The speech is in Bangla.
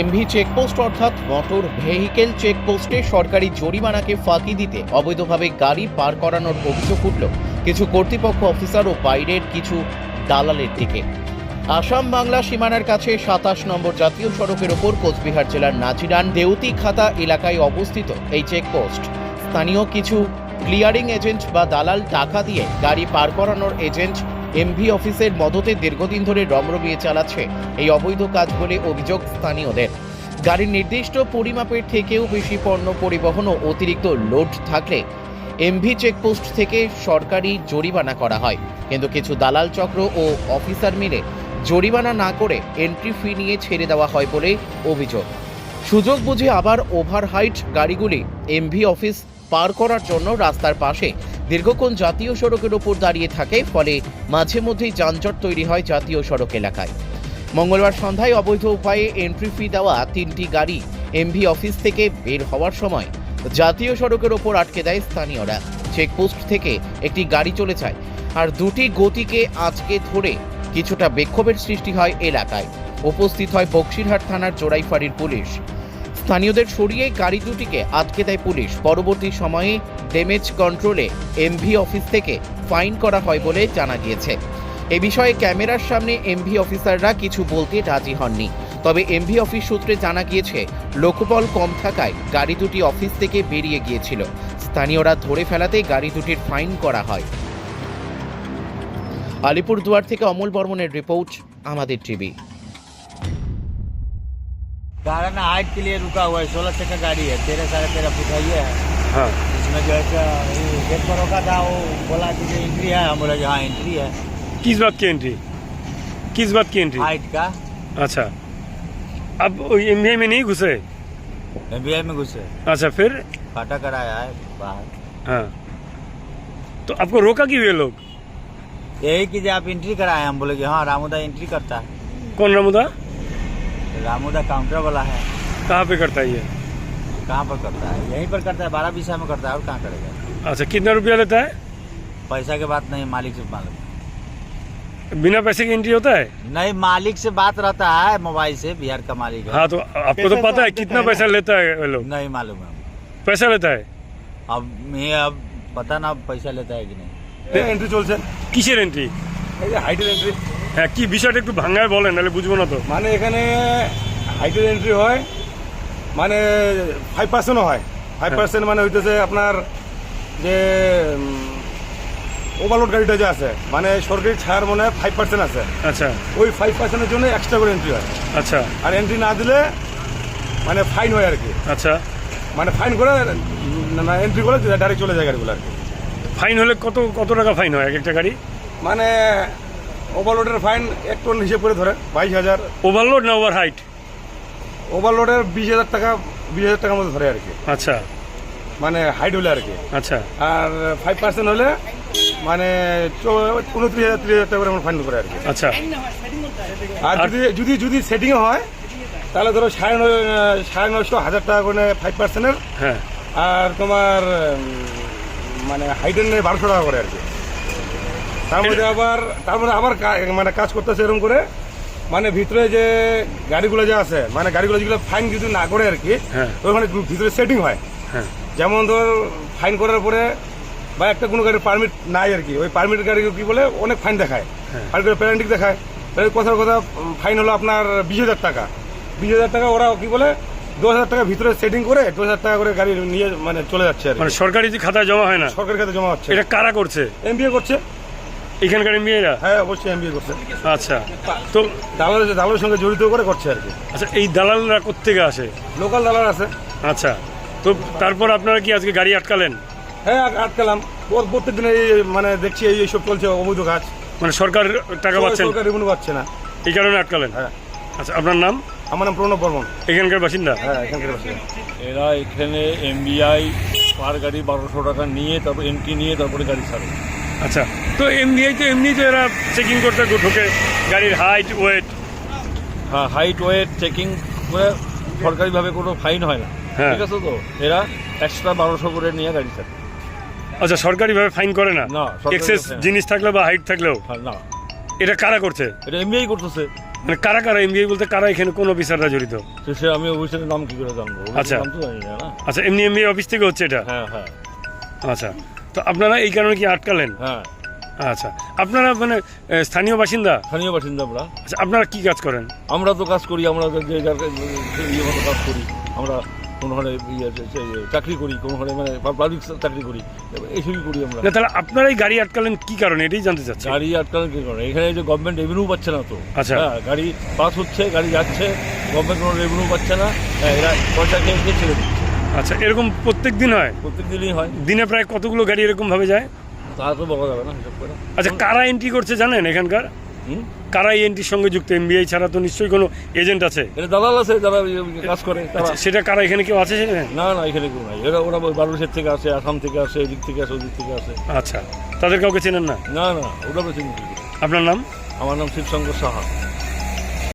এমভি চেকপোস্ট অর্থাৎ মোটর ভেহিকেল চেকপোস্টে সরকারি জরিমানাকে ফাঁকি দিতে অবৈধভাবে গাড়ি পার করানোর অভিযোগ উঠল। কিছু কর্তৃপক্ষ অফিসার ও বাইরের কিছু দালালের দিকে। আসাম বাংলা সীমানার কাছে সাতাশ নম্বর জাতীয় সড়কের ওপর কোচবিহার জেলার নাজিরান দেউতি খাতা এলাকায় অবস্থিত এই চেকপোস্ট। স্থানীয় কিছু ক্লিয়ারিং এজেন্ট বা দালাল টাকা দিয়ে গাড়ি পার করানোর এজেন্ট এমভি অফিসের মদতে দীর্ঘদিন ধরে রমরমিয়ে চালাচ্ছে এই অবৈধ কাজ বলে অভিযোগ স্থানীয়দের। গাড়ির নির্দিষ্ট পরিমাপের থেকেও বেশি পণ্য পরিবহন ও অতিরিক্ত লোড থাকলে এমভি চেকপোস্ট থেকে সরকারি জরিমানা করা হয়। কিন্তু কিছু দালাল চক্র ও অফিসার মিলে জরিমানা না করে এন্ট্রি ফি নিয়ে ছেড়ে দেওয়া হয় বলে অভিযোগ। সুযোগ বুঝে আবার ওভারহাইট গাড়িগুলি এমভি অফিস পার করার জন্য রাস্তার পাশে দীর্ঘক্ষণ জাতীয় সড়কের ওপর দাঁড়িয়ে থাকে, ফলে মাঝে মধ্যেই যানজট তৈরি হয় জাতীয় সড়ক এলাকায়। মঙ্গলবার সন্ধ্যায় অবৈধ উপায়ে এন্ট্রি ফি দেওয়া তিনটি গাড়ি এমভি অফিস থেকে বের হওয়ার সময় জাতীয় সড়কের ওপর আটকে দেয় স্থানীয়রা। চেকপোস্ট থেকে একটি গাড়ি চলে যায়, আর দুটি গতিকে আজকে ধরে কিছুটা বিক্ষোভের সৃষ্টি হয় এলাকায়। উপস্থিত হয় বক্সিরহাট থানার জোড়াইফাড়ির পুলিশ। স্থানীয়দের সরিয়ে গাড়ি দুটিকে আটকে দেয় পুলিশ। পরবর্তী সময়ে ড্যামেজ কন্ট্রোলে এমভি অফিস থেকে ফাইন করা হয় বলে জানা গিয়েছে। এ বিষয়ে ক্যামেরার সামনে এমভি অফিসাররা কিছু বলতে রাজি হননি। তবে এমভি অফিস সূত্রে জানা গিয়েছে, লোকবল কম থাকায় গাড়ি দুটি অফিস থেকে বেরিয়ে গিয়েছিল। স্থানীয়রা ধরে ফেলাতে গাড়ি দুটির ফাইন করা হয়। আলিপুরদুয়ার থেকে অমল বর্মনের রিপোর্ট আমাদের টিভি कारण हाइट के लिए रुका हुआ है सोलह चक्का गाड़ी है तेरह साढ़े तेरह फुट है ये है हाँ इसमें जो है कि ये गेट पर रोका था वो बोला कि एंट्री है हम बोला कि हाँ एंट्री है किस बात की एंट्री किस बात की एंट्री हाइट का अच्छा अब एम में नहीं घुसे एमबीआई में घुसे अच्छा फिर फाटा कराया है बाहर हाँ तो आपको रोका क्यों ये लोग यही कि जो आप एंट्री कराए हम बोले कि हाँ रामोदा एंट्री करता है। कौन रमुदा? रामोदा काउंटर वाला है। कहाँ पे करता है ये? कहाँ पर करता है? यहीं पर करता है बारह बीसा में करता है और कहाँ करेगा? अच्छा कितना रुपया लेता है? पैसा के बात नहीं मालिक से मालूम। बिना पैसे की एंट्री होता है? नहीं मालिक से बात रहता है मोबाइल से बिहार का मालिक है। हाँ तो आपको तो पता है कितना पैसा लेता है लोग। नहीं मालूम है। पैसा लेता है? अब ये अब पता ना पैसा लेता है कि नहीं। এন্ট্রি চলছে। কিসের এন্ট্রি এই যে হাইটের এন্ট্রি হ্যাঁ কি বিষয়টা একটু ভাঙায় বলেন নাহলে বুঝব না তো। মানে এখানে হাইটের এন্ট্রি হয় মানে ফাইভ পার্সেন্টও হয়। ফাইভ পার্সেন্ট মানে হইতেছে আপনার যে ওভারলোড গাড়িটা যে আছে মানে সরকারি ছাড় মনে হয় ফাইভ পার্সেন্ট আছে। আচ্ছা। ওই ফাইভ পার্সেন্টের জন্য এক্সট্রা করে এন্ট্রি হয়। আচ্ছা। আর এন্ট্রি না দিলে মানে ফাইন হয় আর কি। আচ্ছা। মানে ফাইন করে না এন্ট্রি করে ডাইরেক্ট চলে যায় গাড়িগুলো আর কি। ফাইন হলে কত কত টাকা ফাইন হয় এক একটা গাড়ি? মানে ওভারলোডের ফাইন এক টন হিসেব করে ধরে বাইশ হাজার। ওভারলোড না ওভার হাইট ওভারলোডের বিশ হাজার টাকা বিশ হাজার টাকার মতো ধরে আর কি। আচ্ছা। মানে হাইট হলে আর কি। আচ্ছা। আর ফাইভ পার্সেন্ট হলে মানে উনত্রিশ হাজার ত্রিশ হাজার টাকা করে আমরা ফাইন করে আর কি। আচ্ছা। আর যদি যদি যদি সেটিংয়ে হয় তাহলে ধরো সাড়ে নয় সাড়ে নয়শো হাজার টাকা করে ফাইভ পার্সেন্টের হ্যাঁ। আর তোমার মানে হাইটের নেই বারোশো টাকা করে আর কি। তার মধ্যে আবার তার মধ্যে আবার মানে কাজ করতেছে এরকম করে। মানে ভিতরে যে গাড়িগুলো যে আছে মানে গাড়িগুলো যেগুলো ফাইন যদি না করে আর কি হ্যাঁ। তো ওখানে ভিতরে সেটিং হয়। হ্যাঁ। যেমন ধর ফাইন করার পরে বা একটা কোনো গাড়ির পারমিট নাই আর কি ওই পারমিট গাড়ি কি বলে অনেক ফাইন দেখায়। হ্যাঁ। ফাইন করে প্যারেন্টিক দেখায়। তাহলে কথার কথা ফাইন হলো আপনার বিশ হাজার টাকা। বিশ হাজার টাকা ওরা কি বলে দশ হাজার টাকা ভিতরে সেটিং করে হাজার টাকা করে গাড়ি নিয়ে মানে চলে যাচ্ছে আর কি। মানে সরকারি যে খাতায় জমা হয় না? সরকারের কাছে জমা হচ্ছে। এটা কারা করছে? এমবিএ করছে। এখানকার মেয়েরা হ্যাঁ অবশ্যই এমবিএ করছে। আচ্ছা। তো দালালের দালালের সঙ্গে জড়িত করে করছে আর কি। আচ্ছা এই দালালরা কোথেকে আসে? লোকাল দালাল আছে। আচ্ছা। তো তারপর আপনারা কি আজকে গাড়ি আটকালেন? হ্যাঁ আট- আটকালাম। ওর প্রত্যেক দিন এই মানে দেখছি এই এইসব চলছে অবৈধ কাজ। মানে সরকার টাকা পাচ্ছেন? সরকার রেভিনিউ পাচ্ছে না। এই কারণে আটকালেন? হ্যাঁ। আচ্ছা আপনার নাম? আমার নাম প্রণব বর্মন। এখানকার বাসিন্দা? হ্যাঁ এখানকার বাসিন্দা। এরা এখানে এমবিআই পার গাড়ি বারোশো টাকা নিয়ে তারপর এন্ট্রি নিয়ে তারপরে গাড়ি ছাড়ে। আচ্ছা তো এমনিই তো এমনি তো এরা চেকিং করতে ঢোকে গাড়ির হাইট ওয়েট হ্যাঁ হাইট ওয়েট চেকিং করে সরকারিভাবে কোনো ফাইন হয় না। হ্যাঁ। ঠিক আছে তো? এরা এক্সট্রা বারোশো করে নিয়ে গাড়ি ছাড়ে। আচ্ছা সরকারিভাবে ফাইন করে না? এক্সেস জিনিস থাকলেও বা হাইট থাকলেও? হ্যাঁ, না। এটা কারা করছে? এটা এমবিআই করতেছে। মানে কারা কারা এমবিআই বলতে কারা এখানে কোন অফিসাররা জড়িত তো সে আমি অফিসারের নাম কি করে জানব আচ্ছা। নাম তো জানি না আচ্ছা এমনি এমবিআই অফিস থেকে হচ্ছে এটা হ্যাঁ হ্যাঁ আচ্ছা তো আপনারা এই কারণে কি আটকালেন হ্যাঁ আচ্ছা আপনারা মানে স্থানীয় বাসিন্দা স্থানীয় বাসিন্দা আমরা আচ্ছা আপনারা কি কাজ করেন আমরা তো কাজ করি আমরা যে যার ইয়ে কাজ করি আমরা কোনো হলে ইয়ে চাকরি করি কোনো হলে মানে পাবলিক চাকরি করি। এইসবই করি আমরা। না তাহলে আপনারাই গাড়ি আটকালেন কি কারণে? এটাই জানতে চাচ্ছি। গাড়ি আটকানো কি করে এখানে যে গভর্নমেন্ট রেভিনিউ পাচ্ছে না তো। আচ্ছা। হ্যাঁ গাড়ি পাস হচ্ছে গাড়ি যাচ্ছে গভর্নমেন্ট কোনো রেভিনিউ পাচ্ছে না। হ্যাঁ, এরা পয়সা খেয়ে খেয়ে ছেড়ে দিচ্ছে। আচ্ছা এরকম প্রত্যেক দিন হয়? প্রত্যেক দিনই হয়। দিনে প্রায় কতগুলো গাড়ি এরকম ভাবে যায়? তা তো বলা যাবে না হিসাব করে। আচ্ছা কারা এন্ট্রি করছে জানেন এখানকার? হুম? কারা এনটির সঙ্গে যুক্ত? এমবিআই ছাড়া তো নিশ্চয়ই কোনো এজেন্ট আছে। এটা দালাল আছে যারা কাজ করে আচ্ছা সেটা কারা এখানে কেউ আছে সেখানে? না না এখানে কেউ নাই। এরা ওরা বারুসের থেকে আসে আসাম থেকে আসে এদিক থেকে আসে ওদিক থেকে আসে। আচ্ছা তাদের কাউকে চেনেন না? না না ওটা বেশি আপনার নাম? আমার নাম শিবশঙ্কর সাহা।